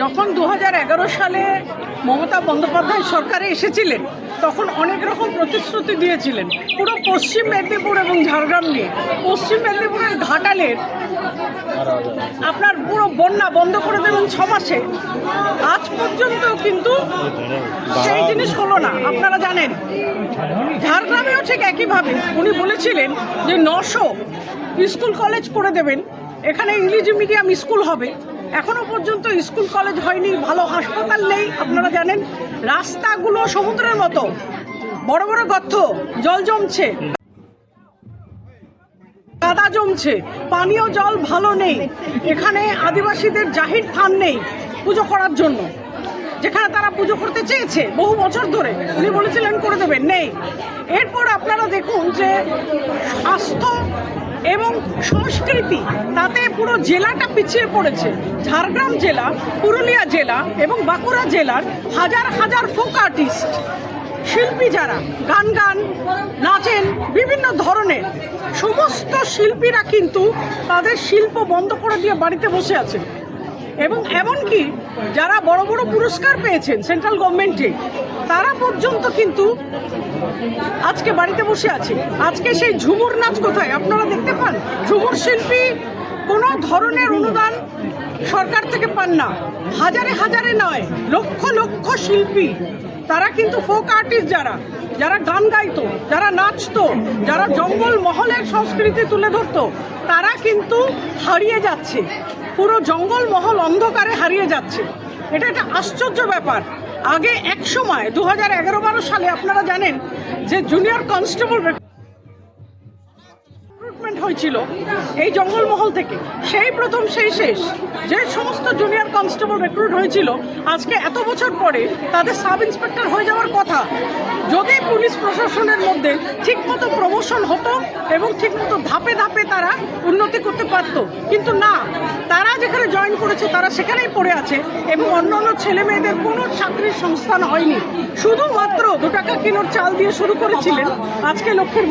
যখন দু হাজার এগারো সালে মমতা বন্দ্যোপাধ্যায় সরকারে এসেছিলেন, তখন অনেক রকম প্রতিশ্রুতি দিয়েছিলেন। পুরো পশ্চিম মেদিনীপুর এবং ঝাড়গ্রাম নিয়ে। পশ্চিম মেদিনীপুরের ঘাটালের আপনার পুরো বন্যা বন্ধ করে দেবেন ছ মাসে। আজ পর্যন্ত কিন্তু সেই জিনিস হলো না। আপনারা জানেন, ঝাড়গ্রামেও ঠিক একইভাবে উনি বলেছিলেন যে নশো স্কুল কলেজ করে দেবেন। এখানে ইংরেজি মিডিয়াম স্কুল হবে। এখনও পর্যন্ত স্কুল কলেজ হয়নি, ভালো হাসপাতাল নেই, আপনারা জানেন। রাস্তাগুলো সমুদ্রের মতো, বড় বড় গর্থ জল জমছে। কাদা জমছে, পানীয় জল ভালো নেই। এখানে আদিবাসীদের জাহির থান নেই পুজো করার জন্য। যেখানে তারা পুজো করতে চেয়েছে বহু বছর ধরে। উনি বলেছিলেন, করে দেবেন। নেই। এরপর আপনারা দেখুন যে স্বাস্থ্য এবং সংস্কৃতি, তাতে পুরো জেলাটা পিছিয়ে পড়েছে। ঝাড়গ্রাম জেলা, পুরুলিয়া জেলা এবং বাঁকুড়া জেলার হাজার হাজার ফোক আর্টিস্ট শিল্পী যারা, গান গান, নাচেন, বিভিন্ন ধরনের, সমস্ত শিল্পীরা কিন্তু তাদের শিল্প বন্ধ করে দিয়ে বাড়িতে বসে আছেন এবং এমনকি যারা বড় বড় পুরস্কার পেয়েছেন সেন্ট্রাল গভর্নমেন্টে, তারা পর্যন্ত কিন্তু আজকে বাড়িতে বসে আছে। আজকে সেই ঝুমুর নাচ কোথায়? আপনারা দেখতে পান? ঝুমুর শিল্পী কোনো ধরনের অনুদান সরকার থেকে পান না। হাজারে হাজারে নয়, লক্ষ লক্ষ শিল্পী তারা কিন্তু ফোক আর্টিস্ট যারা যারা গান গাইতো, যারা নাচতো, যারা জঙ্গল মহলের সংস্কৃতি তুলে ধরতো, তারা কিন্তু হারিয়ে যাচ্ছে। পুরো জঙ্গল মহল অন্ধকারে হারিয়ে যাচ্ছে। এটা একটা আশ্চর্য ব্যাপার। আগে এক সময় দু হাজার সালে আপনারা জানেন যে জুনিয়র কনস্টেবল হয়েছিল এই জঙ্গলমহল থেকে। সেই প্রথম, সেই শেষ। যে সমস্ত জুনিয়র কনস্টেবল রেক্রুট হয়েছিল, আজকে এত বছর পরে তাদের সাব ইন্সপেক্টর হয়ে যাওয়ার কথা, যদি পুলিশ প্রশাসনের মধ্যে ঠিকমতো প্রমোশন হতো এবং ঠিকমতো ধাপে ধাপে তারা উন্নতি করতে পারত, কিন্তু না। করেছে, তারা সেখানেই পড়ে আছে এবং অন্য অন্য ছেলে মেয়েদের কোনো চাকরির সংস্থান হয়নি। শুধুমাত্র দু টাকা কিলোর চাল দিয়ে শুরু করেছিলেন আজকে লক্ষ্মীর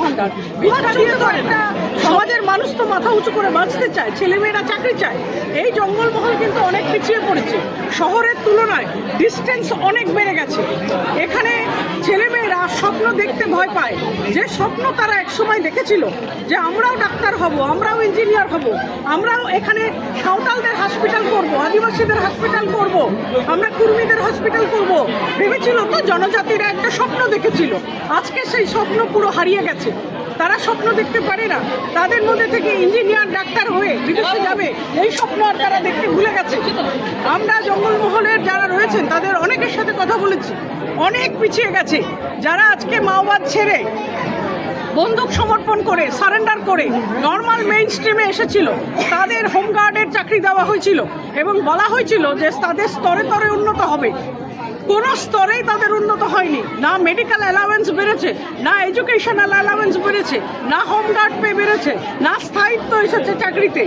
একটা সমাজের মানুষ তো মাথা উঁচু করে বাঁচতে চায় ছেলেমেয়েরা চাকরি চায়। এই জঙ্গলমহল কিন্তু অনেক পিছিয়ে পড়েছে। শহরের তুলনায় ডিস্টেন্স অনেক বেড়ে গেছে। এখানে ছেলেমেয়েরা স্বপ্ন দেখতে ভয় পায়। যে স্বপ্ন তারা একসময় দেখেছিল, যে আমরাও ডাক্তার হব, আমরাও ইঞ্জিনিয়ার হব, আমরাও এখানে সাঁওতালদের হসপিটাল করব, আদিবাসীদের হসপিটাল করব, আমরা কুর্মীদের হসপিটাল করব। ভেবেছিল তো জনজাতিরা একটা স্বপ্ন দেখেছিল। আজকে সেই স্বপ্ন পুরো হারিয়ে গেছে। তারা স্বপ্ন দেখতে পারে না। তাদের মধ্যে থেকে ইঞ্জিনিয়ার ডাক্তার হয়ে বিদেশে যাবে, এই স্বপ্ন আর তারা দেখতে ভুলে গেছে। আমরা জঙ্গলমহলের যারা রয়েছেন, তাদের অনেকের সাথে কথা বলেছি। অনেক পিছিয়ে গেছে। যারা আজকে মাওবাদ ছেড়ে বন্দুক সমর্পণ করে সারেন্ডার করে নর্মাল মেইন স্ট্রিমে এসেছিল। তাদের হোমগার্ডের চাকরি দেওয়া হয়েছিল এবং বলা হয়েছিল যে তাদের স্তরে স্তরে উন্নত হবে। কোনো স্তরেই তাদের উন্নত হয়নি। না মেডিকেল অ্যালাওয়েন্স বেড়েছে, না এডুকেশনাল অ্যালাওয়েন্স বেড়েছে, না হোমগার্ড পে বেড়েছে, না স্থায়িত্ব এসেছে চাকরিতে।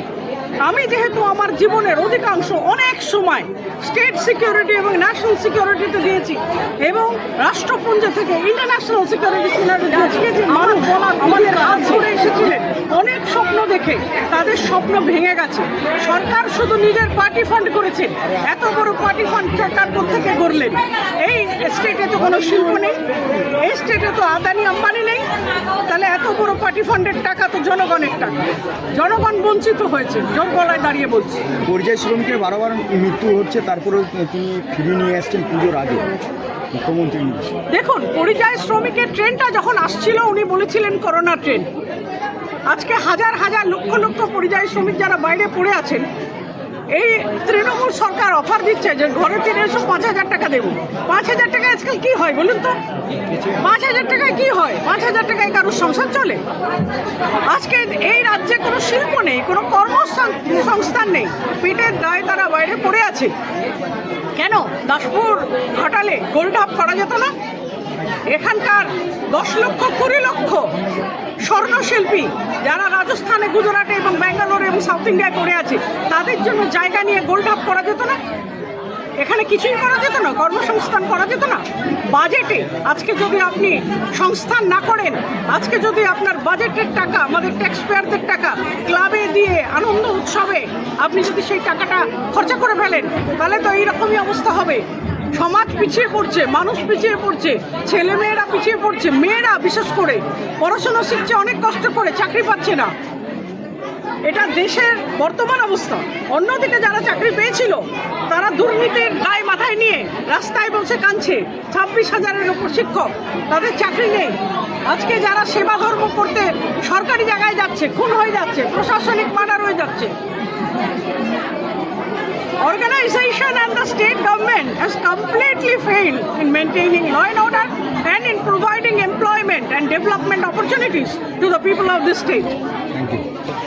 আমি যেহেতু আমার জীবনের অধিকাংশ অনেক সময় স্টেট সিকিউরিটি এবং ন্যাশনাল সিকিউরিটিতে দিয়েছি এবং রাষ্ট্রপুঞ্জ থেকে ইন্টারন্যাশনাল সিকিউরিটি দিয়েছি। মানুষ আমাদের হাত ধরে এসেছিলেন অনেক স্বপ্ন দেখে তাদের স্বপ্ন ভেঙে গেছে। সরকার শুধু নিজের পার্টি ফান্ড করেছে, এত বড় পার্টি ফান্ড সরকার থেকে করলেন এই স্টেটে তো কোনো শিল্প নেই, এই স্টেটে তো আদানি আম্বানি নেই, তাহলে এত বড় পার্টি ফান্ডের টাকা তো জনগণের টাকা। জনগণ বঞ্চিত হয়েছে জোর গলায় দাঁড়িয়ে বলছি। পরিযায়ী শ্রমিকের বারবার মৃত্যু হচ্ছে তারপরেও তিনি ফিরিয়ে নিয়ে আসছেন পুজোর আগে। মুখ্যমন্ত্রী দেখুন পরিযায়ী শ্রমিকের ট্রেনটা যখন আসছিল উনি বলেছিলেন করোনা ট্রেন। আজকে হাজার হাজার লক্ষ লক্ষ পরিযায়ী শ্রমিক যারা বাইরে পড়ে আছেন এই তৃণমূল সরকার অফার দিচ্ছে যে ঘরে ফিরে এসে পাঁচ হাজার টাকা দেবো। পাঁচ হাজার টাকা আজকাল কি হয় বলুন তো? পাঁচ হাজার টাকায় কি হয়? পাঁচ হাজার টাকায় কারোর সংসার চলে? আজকে এই রাজ্যে কোনো শিল্প নেই, কোনো কর্মসংস্থান নেই। পেটের দায় তারা বাইরে পড়ে আছে। কেন? দাসপুর ঘাটালে গোল্ডাপ করা যেত না? এখানকার দশ লক্ষ, কুড়ি লক্ষ স্বর্ণশিল্পী যারা রাজস্থানে, গুজরাটে এবং ব্যাঙ্গালোরে এবং সাউথ ইন্ডিয়ায় পড়ে আছে, তাদের জন্য জায়গা নিয়ে গোল্ডাপ করা যেত না? এখানে কিছুই করা যেত না? কর্মসংস্থান করা যেত না? বাজেটে আজকে যদি আপনি সংস্থান না করেন, আজকে যদি আপনার বাজেটের টাকা, আমাদের ট্যাক্স পেয়ারদের টাকা ক্লাবে দিয়ে আনন্দ উৎসবে আপনি যদি সেই টাকাটা খরচা করে ফেলেন, তাহলে তো এইরকমই অবস্থা হবে। সমাজ পিছিয়ে পড়ছে, মানুষ পিছিয়ে পড়ছে ছেলে মেয়েরা পিছিয়ে পড়ছে, মেয়েরা বিশেষ করে। পড়াশোনা শিখছে, অনেক কষ্ট করে, চাকরি পাচ্ছে না। এটা দেশের বর্তমান অবস্থা। অন্যদিকে যারা চাকরি পেয়েছিল, তারা দুর্নীতির গায়ে মাথায় নিয়ে রাস্তায় বসে কাঁদছে। ছাব্বিশ হাজারের উপর শিক্ষক, তাদের চাকরি নেই। আজকে যারা সেবা ধর্ম করতে সরকারি জায়গায় যাচ্ছে, খুন হয়ে যাচ্ছে, প্রশাসনিক মার্ডার হয়ে যাচ্ছে। organization and the state government has completely failed in maintaining law and order and in providing employment and development opportunities to the people of this state. Thank you.